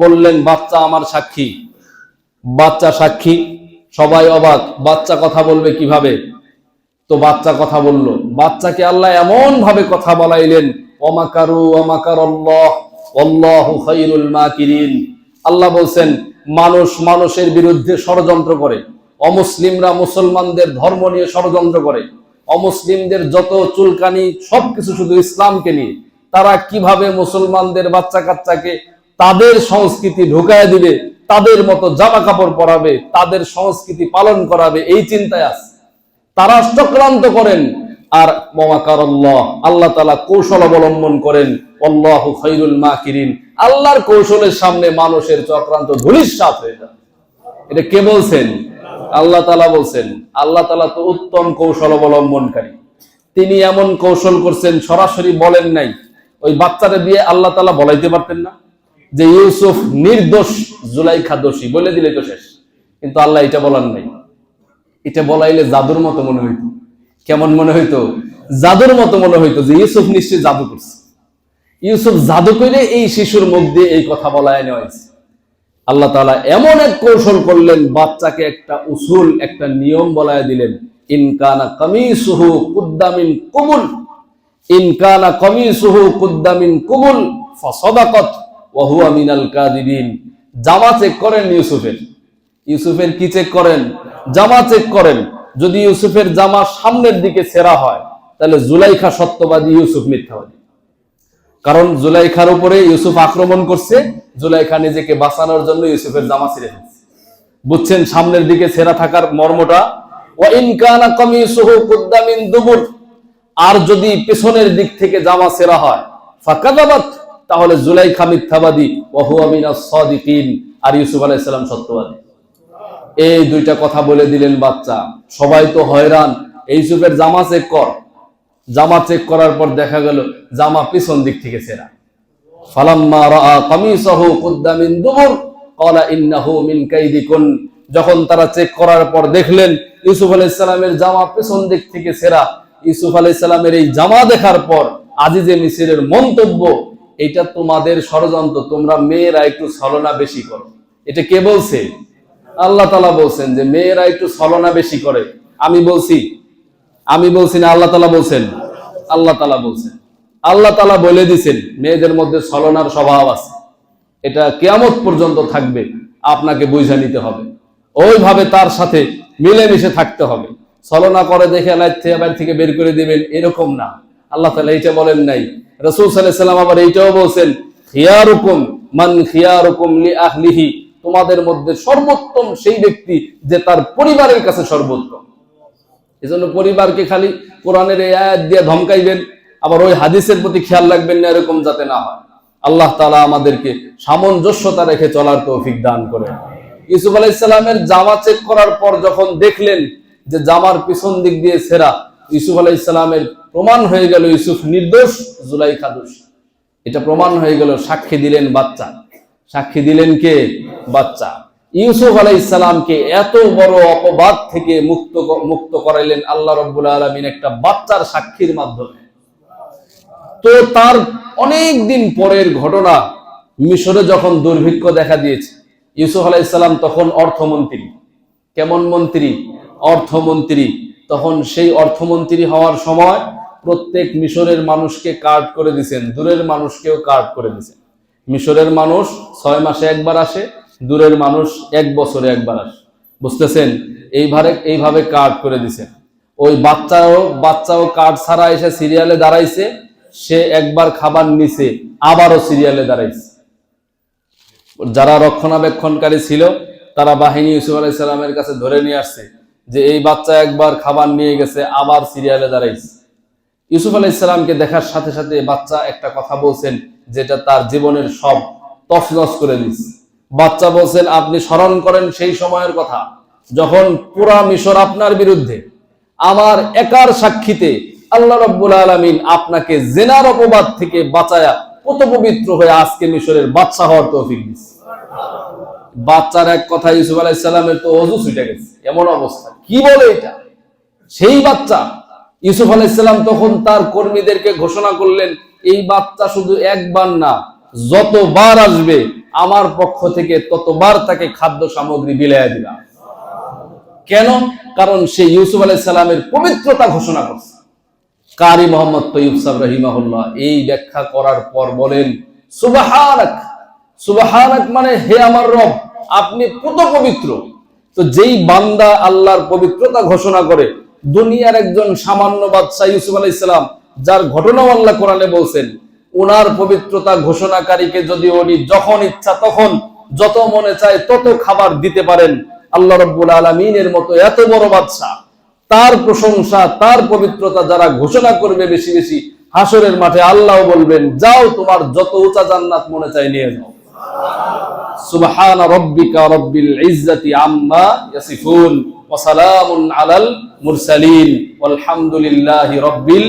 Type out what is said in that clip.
বললেন, বাচ্চা আমার সাক্ষী। বাচ্চা সাক্ষী, সবাই অবাক। বাচ্চা কথা বলবে কীভাবে? তো বাচ্চা কথা বলল, বাচ্চাকে আল্লাহ এমন ভাবে কথা বলাইলেন অমাকারু অমাকার আল্লাহ বলছেন, মানুষ মানুষের বিরুদ্ধে ষড়যন্ত্র করে, অমুসলিমরা মুসলমানদের ধর্ম নিয়ে ষড়যন্ত্র করে, অমুসলিমদের যত চুলকানি, সবকিছু শুধু ইসলামকে নিয়ে। তারা কীভাবে মুসলমানদের বাচ্চা কাচ্চাকে তাদের সংস্কৃতি ঢুকায় দিবে, তাদের মতো জামা কাপড় পরাবে, তাদের সংস্কৃতি পালন করাবে, এই চিন্তায় আছে। তারা চক্রান্ত করেন। আর মমাকার আল্লাহ তালা কৌশল অবলম্বন করেন। অল্লাহ খৈরুল মাকিরিন। আল্লাহর কৌশলের সামনে মানুষের চক্রান্ত ধুলিশ্বাস হয়ে যায়। এটা কে বলছেন? আল্লাহ তালা বলছেন, আল্লাহ তালা তো উত্তম কৌশল অবলম্বনকারী। তিনি এমন কৌশল করছেন, সরাসরি বলেন নাই। ওই বাচ্চাটা দিয়ে আল্লাহ তালা বলাইতে পারতেন না। যে ইউসুফ নির্দোষ জুলাইখা দোষী, বলে দিলে তো শেষ। কিন্তু আল্লাহ এটা বলার নাই। এটা বলাইলে জাদুর মতো মনে হইতো। কেমন মনে হইতো? জাদুর মতো মনে হইতো যে ইউসুফ নিশ্চয়ই জাদু করছে। ইউসুফ জাদু করে এই শিশুর মুখ দিয়ে এই কথা বলায় নেওয়া হয়েছে। আল্লাহ তাআলা এমন এক কৌশল করলেন, বাচ্চাকে একটা উসুল, একটা নিয়ম বলায় দিলেন। ইনকানা কামিসুহু কুদ্দামিন কুবুল ইনকানা কামিসুহু কুদ্দামিন কুবুল ফাসাদাকাত। ওয়া হুয়া মিনাল কাযিবিন। জামা চেক করেন ইউসুফের। ইউসুফের কি চেক করেন? জামা চেক করেন। যদি ইউসুফের জামা সামনের দিকে ছেঁড়া হয়, তাহলে জুলাইখা সত্যবাদী ইউসুফ মিথ্যাবাদী। কারণ জুলাইখার উপরে ইউসুফ আক্রমণ করছে, জুলাইখা নিজেকে বাঁচানোর জন্য ইউসুফের জামা ছিঁড়ে ফেলছে। বুঝছেন, সামনের দিকে ছেঁড়া থাকার মর্মটা? ও ইনকানা কামিসুহু দুবুর। আর যদি পেছনের দিক থেকে জামা ছেঁড়া হয় ফাকাদাবাত তাহলে জুলাইখা মিথ্যাবাদী ওয়া হুয়া মিনাস সাদিকিন। আর ইউসুফ আলাইহিস সালাম সত্যবাদী। এই দুইটা কথা বলে দিলেন বাচ্চা। সবাই তো হয়রান। ইউসুফের জামা চেক কর। জামা চেক করার পর দেখা গেল, জামা পিছন দিক থেকে সেরা। ফালাম্মা রাআ কামিসাহু কুদ্দা দুবুর। ক্বালা ইন্নাহু মিন কাইদিকুন। যখন তারা চেক করার পর দেখলেন, ইউসুফ আলাইহিস সালামের জামা পিছন দিক থেকে ছেঁড়া ইউসুফ আলাইহিস সালামের এই জামা দেখার পর আজিজে মিসিরের মন্তব্য এটা তোমাদের ষড়যন্ত্র, তোমরা মেয়েরা একটু ছলনা বেশি করো। এটা কে বলছে? আল্লাহ তালা বলছেন যে মেয়েরা একটু ছলনা বেশি করে। আমি বলছি আমি বলছি না, আল্লাহ তালা বলছেন। আল্লাহ তালা বলছেন। আল্লাহ তালা বলে দিছেন, মেয়েদের মধ্যে ছলনার স্বভাব আছে। এটা কেয়ামত পর্যন্ত থাকবে, আপনাকে বুঝে নিতে হবে। ওইভাবে তার সাথে মিলেমিশে থাকতে হবে। ছলনা করে দেখে বাড়ি থেকে বের করে দিবেন, এরকম না। আল্লাহ তালা এটা বলেন নাই রসুল আবার এইটাও বলছেন, খিয়ারুকুম, মান খিয়ারুকুম লি আহলিহি তোমাদের মধ্যে সর্বোত্তম সেই ব্যক্তি যে তার পরিবারের কাছে সর্বোত্তম। এজন্য পরিবারকে খালি কোরআনের এই আয়াত দিয়ে ধমকাইবেন, আবার ওই হাদিসের প্রতি খেয়াল রাখবেন না এরকম যাতে না হয়। আল্লাহ তালা আমাদেরকে সামঞ্জস্যতা রেখে চলার তৌফিক দান করে ইউসুফ আলাইসাল্লামের জামা চেক করার পর যখন দেখলেন যে জামার পিছন দিক দিয়ে ছেঁড়া, ইউসুফ আলাইসাল্লামের প্রমাণ হয়ে গেল ইউসুফ নির্দোষ, জুলাইখা দোষ। এটা প্রমাণ হয়ে গেল, সাক্ষী দিলেন বাচ্চা। সাক্ষী দিলেন কে? বাচ্চা। ইউসুফ আলাই ইসলামকে এত বড় অপবাদ থেকে মুক্ত মুক্ত করাইলেন আল্লাহ রব্বুল আলমিন একটা বাচ্চার সাক্ষীর মাধ্যমে। তো তার অনেক দিন পরের ঘটনা মিশরে যখন দুর্ভিক্ষ দেখা দিয়েছে, ইউসুফ আলাই ইসলাম তখন অর্থমন্ত্রী। কেমন মন্ত্রী? অর্থমন্ত্রী। তখন সেই অর্থমন্ত্রী হওয়ার সময় প্রত্যেক মিশরের মানুষকে কার্ড করে দিছেন, দূরের মানুষকেও কার্ড করে দিছেন। মিশরের মানুষ ছয় মাসে একবার আসে, দূরের মানুষ এক বছরে একবার আসে। বুঝতেছেন? এইভাবে এইভাবে কার্ড করে দিছেন। ওই বাচ্চাও বাচ্চাও কার্ড ছাড়া এসে সিরিয়ালে দাঁড়াইছে, সে একবার খাবার নিছে, আবারও সিরিয়ালে দাঁড়াইছে। যারা রক্ষণাবেক্ষণকারী ছিল, তারা বাহিনী ইউসুফ আলাইসাল্লামের কাছে ধরে নিয়ে আসছে যে, এই বাচ্চা একবার খাবার নিয়ে গেছে, আবার সিরিয়ালে দাঁড়াইছে। ইউসুফ আলাইসাল্লামকে দেখার সাথে সাথে বাচ্চা একটা কথা বলছেন, যেটা তার জীবনের সব তছনছ করে দিচ্ছে বাচ্চা বলছেন, আপনি স্মরণ করেন সেই সময়ের কথা, যখন পুরা মিশর আপনার বিরুদ্ধে, আমার একার সাক্ষীতে আল্লাহ রব্বুল আলমিন আপনাকে জেনার অপবাদ থেকে বাঁচায়া কত পবিত্র হয়ে আজকে মিশরের বাচ্চা হওয়ার তৌফিক দিচ্ছে বাচ্চার এক কথা, ইউসুফ আলাইসাল্লামের তো অজু ছুটে গেছে। এমন অবস্থা। কি বলে এটা? সেই বাচ্চা ইউসুফ আলাইসাল্লাম তখন তার কর্মীদেরকে ঘোষণা করলেন, এই বাচ্চা শুধু একবার না, যতবার আসবে, আমার পক্ষ থেকে ততবার তাকে খাদ্য সামগ্রী বিলাইয়া দিলাম কেন? কারণ সে ইউসুফ আলাইহিস সালামের পবিত্রতা ঘোষণা করছে। কারি মোহাম্মদ তৈয়ব সাহ রহিমাহুল্লাহ এই ব্যাখ্যা করার পর বলেন, সুবাহানাক সুবাহানাক মানে হে আমার রব, আপনি কত পবিত্র তো যেই বান্দা আল্লাহর পবিত্রতা ঘোষণা করে দুনিয়ার একজন সামান্য বাদশাহ ইউসুফ আলাইহিস সালাম, যার ঘটনা আল্লাহ কোরআনে বলছেন ওনার পবিত্রতা ঘোষণাকারীকে যদি উনি যখন ইচ্ছা তখন যত মনে চায় তত খাবার দিতে পারেন। আল্লাহ রব্বুল আলমিনের মতো এত বড় বাদশাহ, তার প্রশংসা, তার পবিত্রতা যারা ঘোষণা করবে বেশি বেশি, হাসরের মাঠে আল্লাহ বলবেন, যাও তোমার যত উঁচা জান্নাত মনে চাই নিয়ে যাও সুবহান রব্বিকা রব্বিল ইজ্জাতি আম্মা ইয়াসিফুন। ওয়া সালামুন আলাল মুরসালিন। আলহামদুলিল্লাহ রব্বিল